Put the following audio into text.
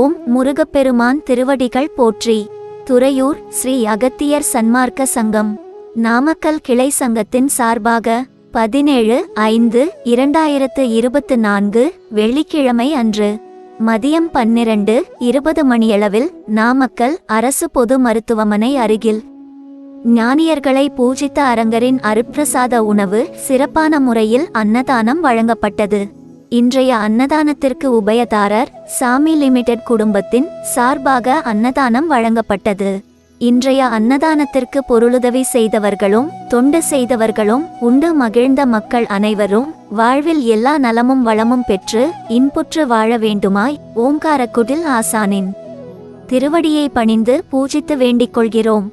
ஓம் முருகப்பெருமான் திருவடிகள் போற்றி. துறையூர் ஸ்ரீ அகத்தியர் சன்மார்க்க சங்கம். நாமக்கல் கிளை சங்கத்தின் சார்பாக பதினேழு ஐந்து இரண்டாயிரத்து இருபத்து நான்கு வெள்ளிக்கிழமை அன்று மதியம் பன்னிரண்டு இருபது மணியளவில் நாமக்கல் அரசு பொது மருத்துவமனை அருகில். ஞானியர்களை பூஜித்த அரங்கரின் அருப்பிரசாத உணவு சிறப்பான முறையில் அன்னதானம் வழங்கப்பட்டது. இன்றைய அன்னதானத்திற்கு உபயதாரர் சாமி லிமிடெட் குடும்பத்தின் சார்பாக அன்னதானம் வழங்கப்பட்டது. இன்றைய அன்னதானத்திற்கு பொருளுதவி செய்தவர்களும் தொண்டு செய்தவர்களும் உண்டு மகிழ்ந்த மக்கள் அனைவரும் வாழ்வில் எல்லா நலமும் வளமும் பெற்று இன்புற்று வாழ வேண்டுமாய் ஓங்காரக்குடில் ஆசானின் திருவடியை பணிந்து பூஜித்து வேண்டிக் கொள்கிறோம்.